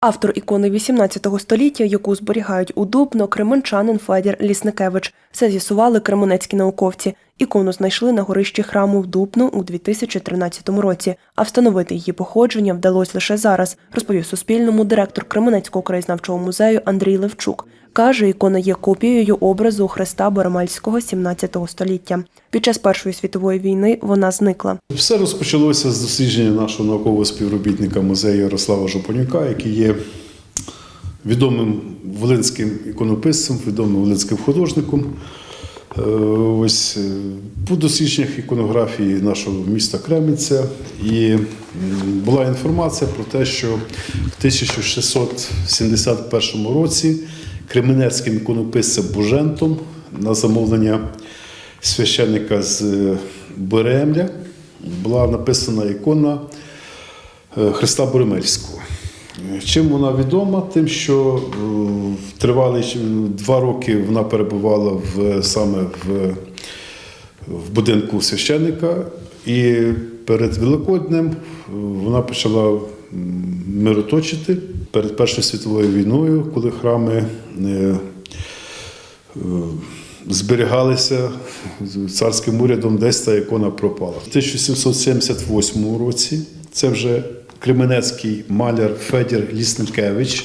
Автор ікони 18 століття, яку зберігають у Дубно, кременчанин Федір Лісникевич. Це з'ясували кременецькі науковці. Ікону знайшли на горищі храму в Дубно у 2013 році, а встановити її походження вдалося лише зараз, розповів Суспільному директор Кременецького краєзнавчого музею Андрій Левчук. Каже, ікона є копією образу Христа Боремальського 17 століття. Під час Першої світової війни вона зникла. Все розпочалося з дослідження нашого наукового співробітника музею Ярослава Жупанюка, який є відомим волинським іконописцем, відомим волинським художником. Е, Ось е, по дослідженнях іконографії нашого міста Кременця і була інформація про те, що в 1671 році кременецьким іконописцем Бужентом на замовлення священника з е, Беремля була написана ікона е, Христа Боремельського. Чим вона відома? Тим, що е, тривалий два роки вона перебувала в, саме в, в будинку священника, і перед Великоднем вона почала мироточити перед Першою світовою війною, коли храми е, е, зберігалися царським урядом, десь та ікона пропала. В 1778 році це вже кременецький маляр Федір Лісникевич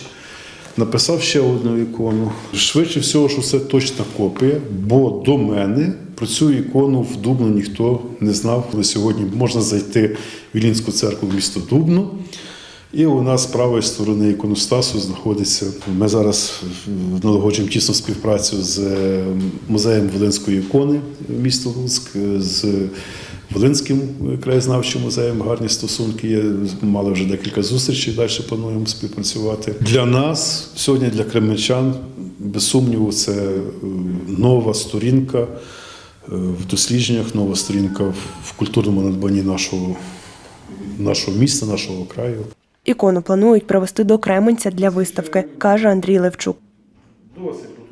написав ще одну ікону. Швидше всього, що це точна копія, бо до мене про цю ікону в Дубно ніхто не знав. Але сьогодні можна зайти в Вілінську церкву в місто Дубно. І у нас з правої сторони іконостасу знаходиться. Ми зараз налагоджуємо тісну співпрацю з е, музеєм Волинської ікони міста Луцьк, з Волинським краєзнавчим музеєм. Гарні стосунки є. Мали вже декілька зустрічей. Далі плануємо співпрацювати. Для нас сьогодні, для кременчан, без сумніву, це е, нова сторінка е, в дослідженнях, нова сторінка в культурному надбанні нашого, нашого міста, нашого краю. Ікону планують привезти до Кременця для виставки, каже Андрій Левчук. Досить